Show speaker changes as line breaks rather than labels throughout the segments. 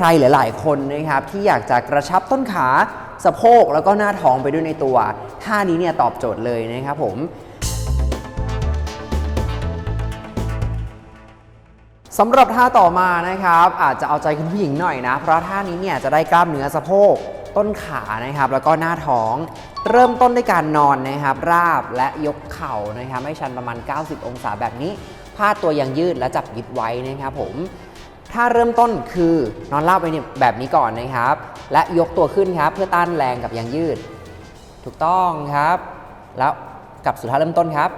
ใครหลาย ๆ คนนะครับที่อยากจะกระชับต้นขาสะโพกแล้วก็หน้าท้องไปด้วยในตัวท่านี้เนี่ยตอบโจทย์เลยนะครับผมสำหรับท่าต่อมานะครับ อาจจะเอาใจคุณผู้หญิงหน่อยนะ เพราะท่านี้เนี่ยจะได้กล้ามเนื้อสะโพกต้นขานะครับแล้วก็หน้าท้อง เริ่มต้นด้วยการนอนนะครับ ราบและยกเข่านะครับให้ชันประมาณ 90 องศาแบบนี้พาดตัวยังยืดและจับยึดไว้นะครับผม ถ้าเริ่มต้นคือนอนราบไปเนี่ยแบบนี้ก่อนนะครับ และยกตัวขึ้นครับ เพื่อต้านแรงกับยางยืด ถูกต้องครับ แล้วกลับสู่ท่าเริ่มต้นครับ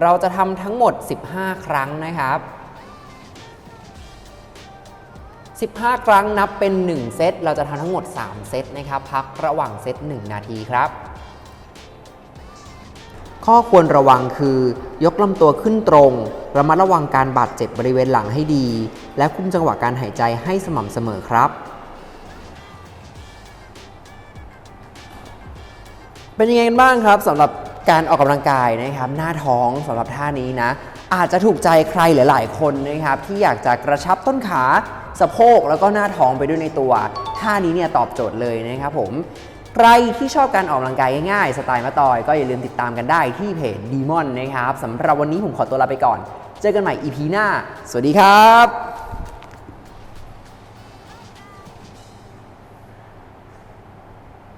เราจะทำทั้งหมด 15 ครั้งนะครับ 15 ครั้งนับเป็น 1 เซต เราจะทำทั้งหมด 3 เซตนะครับ พักระหว่างเซต 1 นาทีครับ ข้อควรระวังคือ ยกลำตัวขึ้นตรง ระมัดระวังการบาดเจ็บบริเวณหลังให้ดี และคุมจังหวะการหายใจให้สม่ำเสมอครับ เป็นยังไงกันบ้างครับสำหรับการออกกำลังกายนะครับ หน้าท้องสำหรับท่านี้นะ อาจจะถูกใจใครหลายๆคนนะครับ ที่อยากจะกระชับต้นขาสะโพกแล้วก็หน้าท้องไปด้วยในตัว ท่านี้เนี่ยตอบโจทย์เลยนะครับผม ใครที่ชอบการออกกำลังกายง่ายๆ สไตล์มาตอยก็อย่าลืมติดตามกันได้ที่เพจดีมอนนะครับสำหรับวันนี้ผมขอตัวลาไปก่อน เจอกันใหม่ EP หน้า สวัสดีครับ